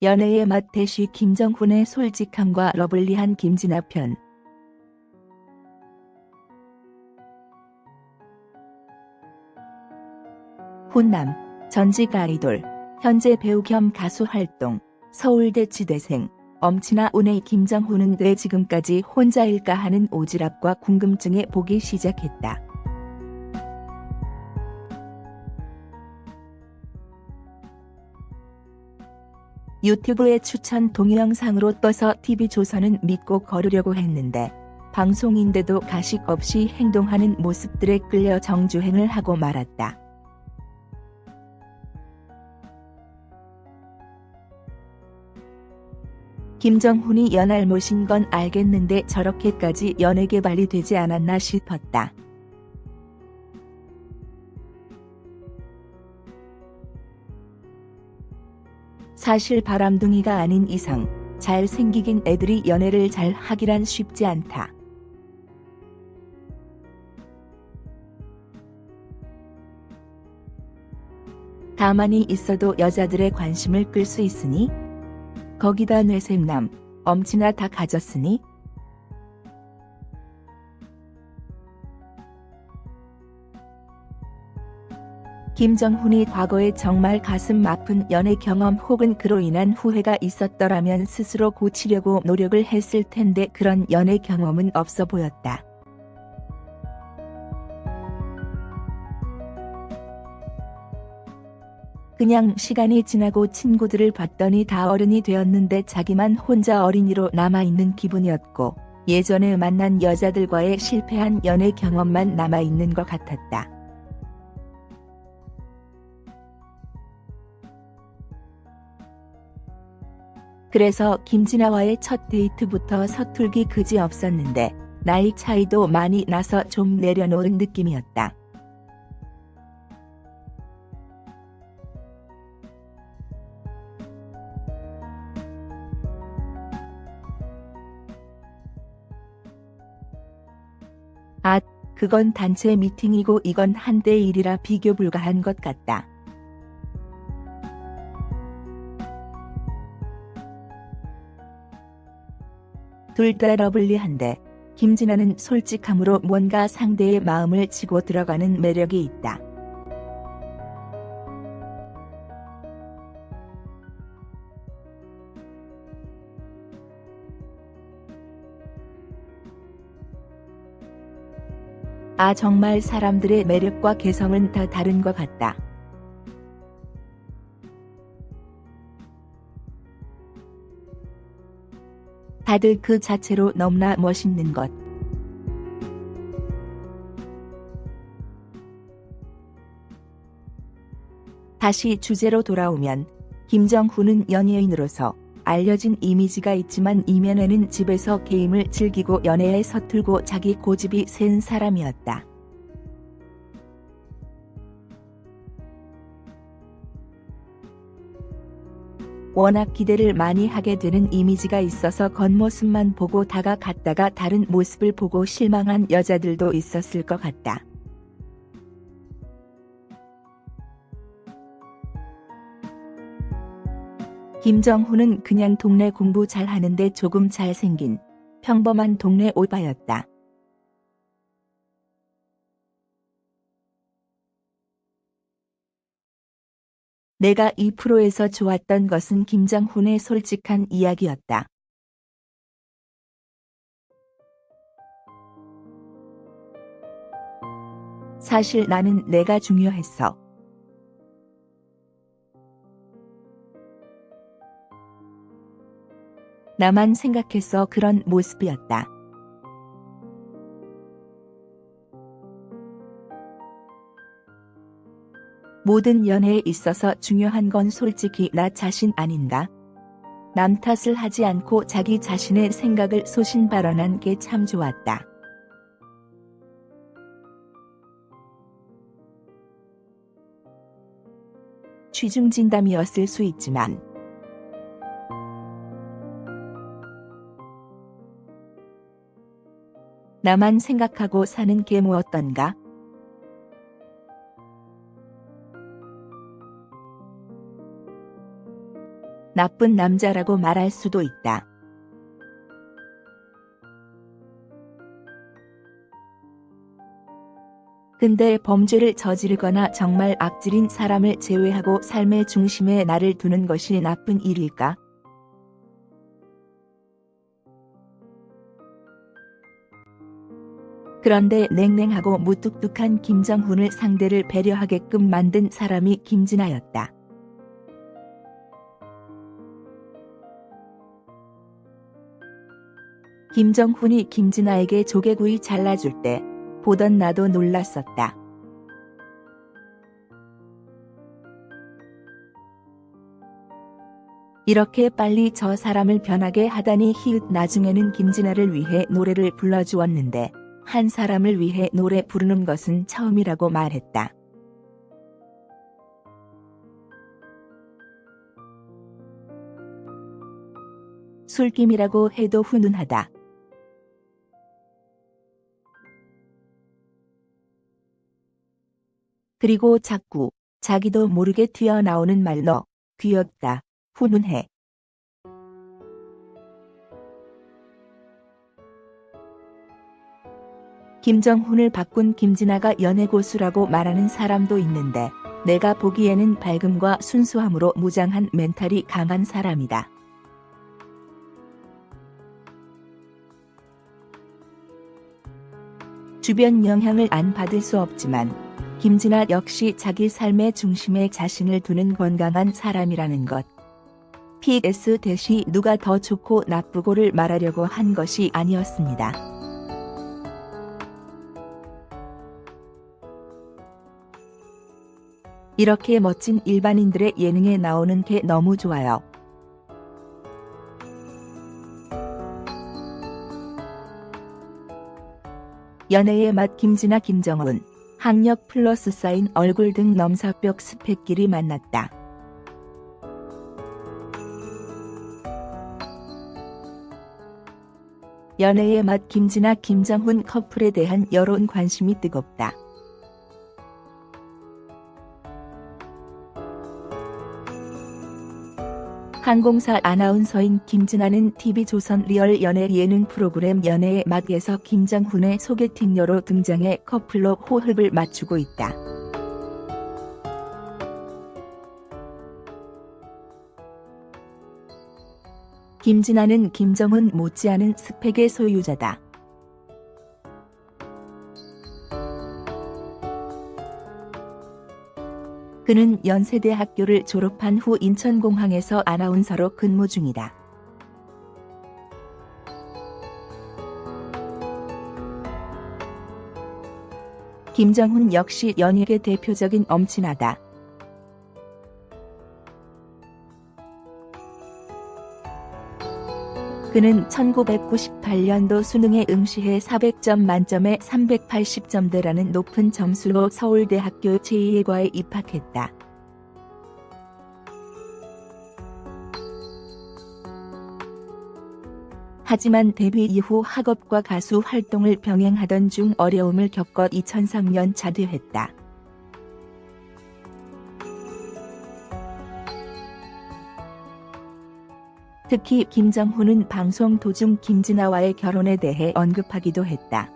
연애의 맛 대시 김정훈의 솔직함과 러블리한 김진아 편. 훈남, 전직 아이돌, 현재 배우 겸 가수 활동, 서울대 지대생, 엄친아 운의 김정훈은 왜 지금까지 혼자일까 하는 오지랖과 궁금증에 보기 시작했다. 유튜브에 추천 동영상으로 떠서 TV조선은 믿고 걸으려고 했는데 방송인데도 가식 없이 행동하는 모습들에 끌려 정주행을 하고 말았다. 김정훈이 연할 모신 건 알겠는데 저렇게까지 연애 개발이 되지 않았나 싶었다. 사실 바람둥이가 아닌 이상 잘생기긴 애들이 연애를 잘 하기란 쉽지 않다. 가만히 있어도 여자들의 관심을 끌 수 있으니 거기다 뇌생남, 엄친아 다 가졌으니 김정훈이 과거에 정말 가슴 아픈 연애 경험 혹은 그로 인한 후회가 있었더라면 스스로 고치려고 노력을 했을 텐데 그런 연애 경험은 없어 보였다. 그냥 시간이 지나고 친구들을 봤더니 다 어른이 되었는데 자기만 혼자 어린이로 남아있는 기분이었고 예전에 만난 여자들과의 실패한 연애 경험만 남아있는 것 같았다. 그래서 김진아와의 첫 데이트부터 서툴기 그지 없었는데 나이 차이도 많이 나서 좀 내려놓은 느낌이었다. 아, 그건 단체 미팅이고 이건 한 대 일이라 비교 불가한 것 같다. 둘 다 러블리한데 김진아는 솔직함으로 뭔가 상대의 마음을 치고 들어가는 매력이 있다. 아 정말 사람들의 매력과 개성은 다 다른 것 같다. 다들 그 자체로 너무나 멋있는 것. 다시 주제로 돌아오면 김정훈은 연예인으로서 알려진 이미지가 있지만 이면에는 집에서 게임을 즐기고 연애에 서툴고 자기 고집이 센 사람이었다. 워낙 기대를 많이 하게 되는 이미지가 있어서 겉모습만 보고 다가갔다가 다른 모습을 보고 실망한 여자들도 있었을 것 같다. 김정훈은 그냥 동네 공부 잘하는데 조금 잘생긴 평범한 동네 오빠였다. 내가 이 프로에서 좋았던 것은 김정훈의 솔직한 이야기였다. 사실 나는 내가 중요했어. 나만 생각해서 그런 모습이었다. 모든 연애에 있어서 중요한 건 솔직히 나 자신 아닌가? 남 탓을 하지 않고 자기 자신의 생각을 소신 발언한 게 참 좋았다. 취중진담이었을 수 있지만 나만 생각하고 사는 게 무엇던가? 나쁜 남자라고 말할 수도 있다. 근데 범죄를 저지르거나 정말 악질인 사람을 제외하고 삶의 중심에 나를 두는 것이 나쁜 일일까? 그런데 냉랭하고 무뚝뚝한 김정훈을 상대를 배려하게끔 만든 사람이 김진아였다. 김정훈이 김진아에게 조개구이 잘라줄 때 보던 나도 놀랐었다. 이렇게 빨리 저 사람을 변하게 하다니 히읗 나중에는 김진아를 위해 노래를 불러주었는데 한 사람을 위해 노래 부르는 것은 처음이라고 말했다. 술김이라고 해도 훈훈하다. 그리고 자꾸 자기도 모르게 튀어나오는 말로 귀엽다, 훈훈해. 김정훈을 바꾼 김진아가 연애고수라고 말하는 사람도 있는데 내가 보기에는 밝음과 순수함으로 무장한 멘탈이 강한 사람이다. 주변 영향을 안 받을 수 없지만 김진아 역시 자기 삶의 중심에 자신을 두는 건강한 사람이라는 것. PS 대시 누가 더 좋고 나쁘고를 말하려고 한 것이 아니었습니다. 이렇게 멋진 일반인들의 예능에 나오는 게 너무 좋아요. 연애의 맛 김진아 김정훈 학력 플러스 사인 얼굴 등 넘사벽 스펙끼리 만났다. 연애의 맛 김진아 김정훈 커플에 대한 여론 관심이 뜨겁다. 항공사 아나운서인 김진아는 TV조선 리얼 연애 예능 프로그램 연애의 맛에서 김정훈의 소개팅녀로 등장해 커플로 호흡을 맞추고 있다. 김진아는 김정훈 못지않은 스펙의 소유자다. 그는 연세대 학교를 졸업한 후 인천공항에서 아나운서로 근무 중이다. 김정훈 역시 연예계 대표적인 엄친아다. 그는 1998년도 수능에 응시해 400점 만점에 380점대라는 높은 점수로 서울대학교 제2예과에 입학했다. 하지만 데뷔 이후 학업과 가수 활동을 병행하던 중 어려움을 겪어 2003년 자퇴했다. 특히 김정훈은 방송 도중 김진아와의 결혼에 대해 언급하기도 했다.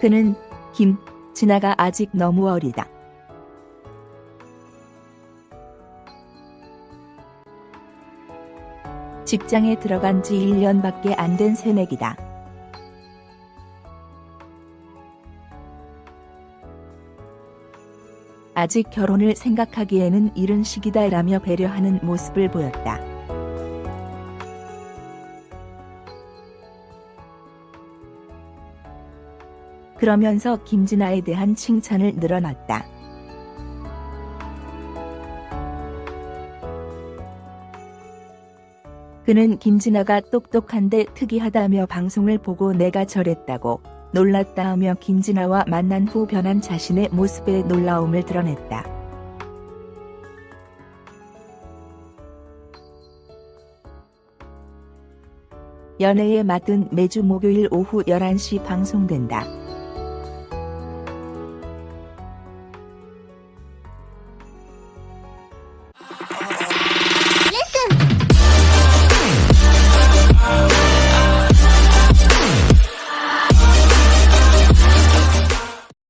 그는 김, 진아가 아직 너무 어리다. 직장에 들어간 지 1년밖에 안 된 새내기다. 아직 결혼을 생각하기에는 이른 시기다라며 배려하는 모습을 보였다. 그러면서 김진아에 대한 칭찬을 늘어놨다. 그는 김진아가 똑똑한데 특이하다며 방송을 보고 내가 저랬다고 놀랐다 하며 김진아와 만난 후 변한 자신의 모습에 놀라움을 드러냈다. 연애의 맛은 매주 목요일 오후 11시 방송된다.